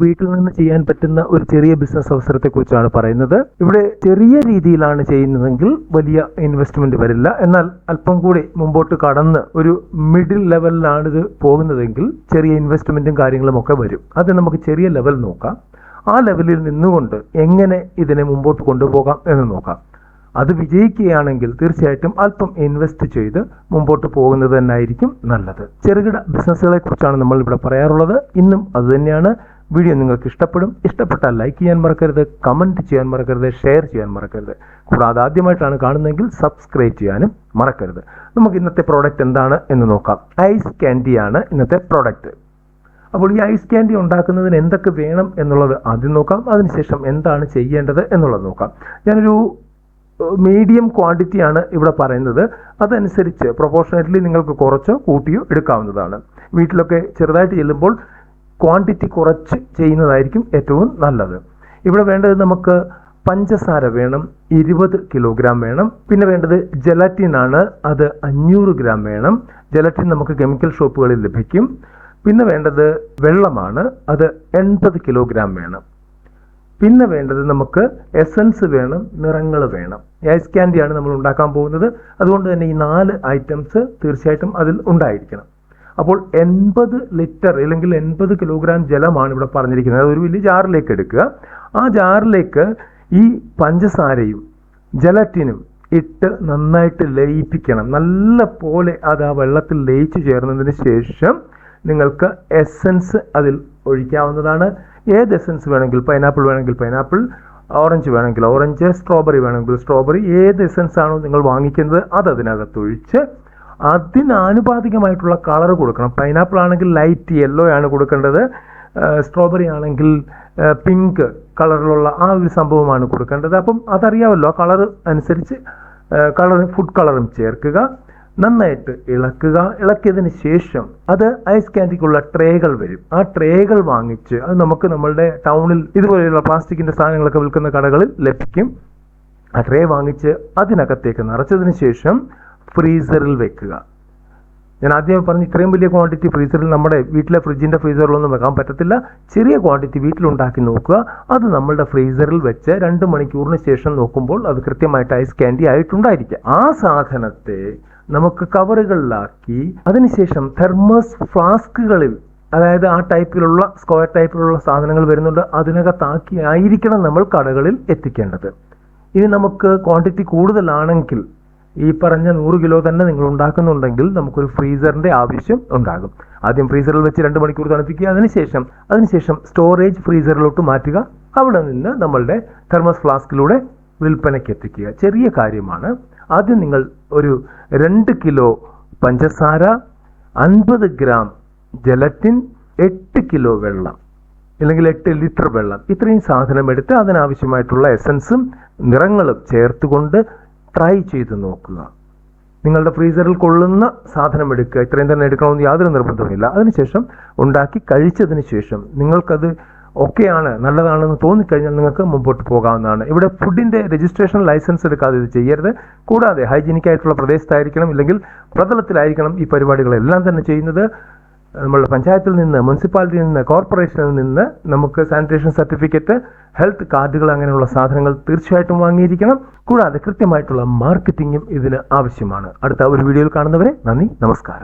വീട്ടിൽ നിന്ന് ചെയ്യാൻ പറ്റുന്ന ഒരു ചെറിയ ബിസിനസ് അവസരത്തെ കുറിച്ചാണ് പറയുന്നത്. ഇവിടെ ചെറിയ രീതിയിലാണ് ചെയ്യുന്നതെങ്കിൽ വലിയ ഇൻവെസ്റ്റ്മെന്റ് വരില്ല. എന്നാൽ അല്പം കൂടി മുമ്പോട്ട് കടന്ന് ഒരു മിഡിൽ ലെവലിലാണ് ഇത് പോകുന്നതെങ്കിൽ ചെറിയ ഇൻവെസ്റ്റ്മെന്റും കാര്യങ്ങളും ഒക്കെ വരും. അത് നമുക്ക് ചെറിയ ലെവൽ നോക്കാം. ആ ലെവലിൽ നിന്നുകൊണ്ട് എങ്ങനെ ഇതിനെ മുമ്പോട്ട് കൊണ്ടുപോകാം എന്ന് നോക്കാം. അത് വിജയിക്കുകയാണെങ്കിൽ തീർച്ചയായിട്ടും അല്പം ഇൻവെസ്റ്റ് ചെയ്ത് മുമ്പോട്ട് പോകുന്നത് തന്നെയായിരിക്കും നല്ലത്. ചെറുകിട ബിസിനസ്സുകളെ കുറിച്ചാണ് നമ്മൾ ഇവിടെ പറയാറുള്ളത്. ഇന്നും അത് തന്നെയാണ്. വീഡിയോ നിങ്ങൾക്ക് ഇഷ്ടപ്പെടും ഇഷ്ടപ്പെട്ടാൽ ലൈക്ക് ചെയ്യാൻ മറക്കരുത് കമന്റ് ചെയ്യാൻ മറക്കരുത് ഷെയർ ചെയ്യാൻ മറക്കരുത്. കൂടാതെ ആദ്യമായിട്ടാണ് കാണുന്നതെങ്കിൽ സബ്സ്ക്രൈബ് ചെയ്യാനും മറക്കരുത്. നമുക്ക് ഇന്നത്തെ പ്രോഡക്റ്റ് എന്താണ് എന്ന് നോക്കാം. ഐസ് ക്യാൻഡിയാണ് ഇന്നത്തെ പ്രോഡക്റ്റ് അപ്പോൾ ഈ ഐസ് ക്യാൻഡി ഉണ്ടാക്കുന്നതിന് എന്തൊക്കെ വേണം എന്നുള്ളത് ആദ്യം നോക്കാം. അതിനുശേഷം എന്താണ് ചെയ്യേണ്ടത് എന്നുള്ളത് നോക്കാം. ഞാനൊരു മീഡിയം ക്വാണ്ടിറ്റിയാണ് ഇവിടെ പറയുന്നത്. അതനുസരിച്ച് പ്രൊപ്പോർഷണറ്റ്ലി നിങ്ങൾക്ക് കുറച്ചോ കൂട്ടിയോ എടുക്കാവുന്നതാണ്. വീട്ടിലൊക്കെ ചെറുതായിട്ട് ചെല്ലുമ്പോൾ ക്വാണ്ടിറ്റി കുറച്ച് ചെയ്യുന്നതായിരിക്കും ഏറ്റവും നല്ലത്. ഇവിടെ വേണ്ടത് നമുക്ക് പഞ്ചസാര വേണം ഇരുപത് കിലോഗ്രാം വേണം. പിന്നെ വേണ്ടത് ജലാറ്റിൻ ആണ് അത് അഞ്ഞൂറ് ഗ്രാം വേണം. ജലാറ്റിൻ നമുക്ക് കെമിക്കൽ ഷോപ്പുകളിൽ ലഭിക്കും. പിന്നെ വേണ്ടത് വെള്ളമാണ് അത് എൺപത് കിലോഗ്രാം വേണം. പിന്നെ വേണ്ടത് നമുക്ക് എസൻസ് വേണം നിറങ്ങൾ വേണം. ഐസ് ക്യാൻഡിയാണ് നമ്മൾ ഉണ്ടാക്കാൻ പോകുന്നത്. അതുകൊണ്ട് തന്നെ ഈ നാല് ഐറ്റംസ് തീർച്ചയായിട്ടും അതിൽ ഉണ്ടായിരിക്കണം. അപ്പോൾ എൺപത് ലിറ്റർ അല്ലെങ്കിൽ എൺപത് കിലോഗ്രാം ജലമാണ് ഇവിടെ പറഞ്ഞിരിക്കുന്നത്. അത് ഒരു വലിയ ജാറിലേക്ക് എടുക്കുക. ആ ജാറിലേക്ക് ഈ പഞ്ചസാരയും ജലറ്റിനും ഇട്ട് നന്നായിട്ട് ലയിപ്പിക്കണം. നല്ല പോലെ അത് ആ വെള്ളത്തിൽ ലയിച്ചു ചേർന്നതിന് ശേഷം നിങ്ങൾക്ക് എസൻസ് അതിൽ ഒഴിക്കാവുന്നതാണ്. ഏത് എസൻസ് വേണമെങ്കിൽ പൈനാപ്പിൾ വേണമെങ്കിൽ പൈനാപ്പിൾ ഓറഞ്ച് വേണമെങ്കിൽ ഓറഞ്ച് സ്ട്രോബെറി വേണമെങ്കിൽ സ്ട്രോബെറി ഏത് എസൻസ് ആണോ നിങ്ങൾ വാങ്ങിക്കുന്നത് അത് അതിനകത്ത് ഒഴിച്ച് അതിനാനുപാതികമായിട്ടുള്ള കളർ കൊടുക്കണം. പൈനാപ്പിൾ ആണെങ്കിൽ ലൈറ്റ് യെല്ലോ ആണ് കൊടുക്കേണ്ടത്. സ്ട്രോബെറി ആണെങ്കിൽ പിങ്ക് കളറിലുള്ള ആ ഒരു സംഭവമാണ് കൊടുക്കേണ്ടത്. അപ്പം അതറിയാമല്ലോ ആ കളർ അനുസരിച്ച് കളർ ഫുഡ് കളറും ചേർക്കുക നന്നായിട്ട് ഇളക്കുക. ഇളക്കിയതിന് ശേഷം അത് ഐസ് ക്യാൻഡിക്കുള്ള ട്രേകൾ വരും. ആ ട്രേകൾ വാങ്ങിച്ച് അത് നമുക്ക് നമ്മളുടെ ടൗണിൽ ഇതുപോലെയുള്ള പ്ലാസ്റ്റിക്കിന്റെ സാധനങ്ങളൊക്കെ വിൽക്കുന്ന കടകളിൽ ലഭിക്കും. ആ ട്രേ വാങ്ങിച്ച് അതിനകത്തേക്ക് നിറച്ചതിന് ശേഷം ഫ്രീസറിൽ വെക്കുക. ഞാൻ ആദ്യം പറഞ്ഞു ഇത്രയും വലിയ ക്വാണ്ടിറ്റി ഫ്രീസറിൽ നമ്മുടെ വീട്ടിലെ ഫ്രിഡ്ജിന്റെ ഫ്രീസറിലൊന്നും വെക്കാൻ പറ്റത്തില്ല. ചെറിയ ക്വാണ്ടിറ്റി വീട്ടിലുണ്ടാക്കി നോക്കുക. അത് നമ്മളുടെ ഫ്രീസറിൽ വെച്ച് രണ്ട് മണിക്കൂറിന് ശേഷം നോക്കുമ്പോൾ അത് കൃത്യമായിട്ട് ഐസ് ക്യാൻഡി ആയിട്ടുണ്ടായിരിക്കുക ആ സാധനത്തെ നമുക്ക് കവറുകളിലാക്കി അതിനുശേഷം തെർമസ് ഫ്ലാസ്കുകളിൽ അതായത് ആ ടൈപ്പിലുള്ള സ്ക്വയർ ടൈപ്പിലുള്ള സാധനങ്ങൾ വരുന്നുണ്ട്. അതിനകത്താക്കി ആയിരിക്കണം നമ്മൾ കടകളിൽ എത്തിക്കേണ്ടത്. ഇനി നമുക്ക് ക്വാണ്ടിറ്റി കൂടുതലാണെങ്കിൽ ഈ പറഞ്ഞ നൂറ് കിലോ തന്നെ നിങ്ങൾ ഉണ്ടാക്കുന്നുണ്ടെങ്കിൽ നമുക്കൊരു ഫ്രീസറിന്റെ ആവശ്യം ഉണ്ടാകും. ആദ്യം ഫ്രീസറിൽ വെച്ച് രണ്ട് മണിക്കൂർ തണുപ്പിക്കുക അതിനുശേഷം അതിനുശേഷം സ്റ്റോറേജ് ഫ്രീസറിലോട്ട് മാറ്റുക. അവിടെ നിന്ന് നമ്മളുടെ തെർമസ് ഫ്ലാസ്കിലൂടെ വിൽപ്പനയ്ക്ക് എത്തിക്കുക. ചെറിയ കാര്യമാണ്. ആദ്യം നിങ്ങൾ ഒരു രണ്ട് കിലോ പഞ്ചസാര അൻപത് ഗ്രാം ജലറ്റിൻ എട്ട് കിലോ വെള്ളം അല്ലെങ്കിൽ എട്ട് ലിറ്റർ വെള്ളം. ഇത്രയും സാധനം എടുത്ത് അതിനാവശ്യമായിട്ടുള്ള എസൻസും നിറങ്ങളും ചേർത്തുകൊണ്ട് ട്രൈ ചെയ്ത് നോക്കുക. നിങ്ങളുടെ ഫ്രീസറിൽ കൊള്ളുന്ന സാധനം എടുക്കുക. ഇത്രയും തന്നെ എടുക്കണമെന്ന് യാതൊരു നിർബന്ധവുമില്ല. അതിനുശേഷം ഉണ്ടാക്കി കഴിച്ചതിന് ശേഷം നിങ്ങൾക്കത് ഒക്കെയാണ് നല്ലതാണെന്ന് തോന്നിക്കഴിഞ്ഞാൽ നിങ്ങൾക്ക് മുമ്പോട്ട് പോകാവുന്നതാണ്. ഇവിടെ ഫുഡിന്റെ രജിസ്ട്രേഷൻ ലൈസൻസ് എടുക്കാതെ ഇത് ചെയ്യരുത്. കൂടാതെ ഹൈജീനിക് ആയിട്ടുള്ള പ്രദേശത്തായിരിക്കണം ഇല്ലെങ്കിൽ പ്രതലത്തിലായിരിക്കണം ഈ പരിപാടികളെല്ലാം തന്നെ ചെയ്യുന്നത്. നമ്മളുടെ പഞ്ചായത്തിൽ നിന്ന് മുനിസിപ്പാലിറ്റിയിൽ നിന്ന് കോർപ്പറേഷനിൽ നിന്ന് നമുക്ക് സാനിറ്റേഷൻ സർട്ടിഫിക്കറ്റ് ഹെൽത്ത് കാർഡുകൾ അങ്ങനെയുള്ള സാധനങ്ങൾ തീർച്ചയായിട്ടും വാങ്ങിയിരിക്കണം. കൂടാതെ കൃത്യമായിട്ടുള്ള മാർക്കറ്റിംഗും ഇതിന് ആവശ്യമാണ്. അടുത്ത ഒരു വീഡിയോയിൽ കാണുന്നവരെ നന്ദി നമസ്കാരം.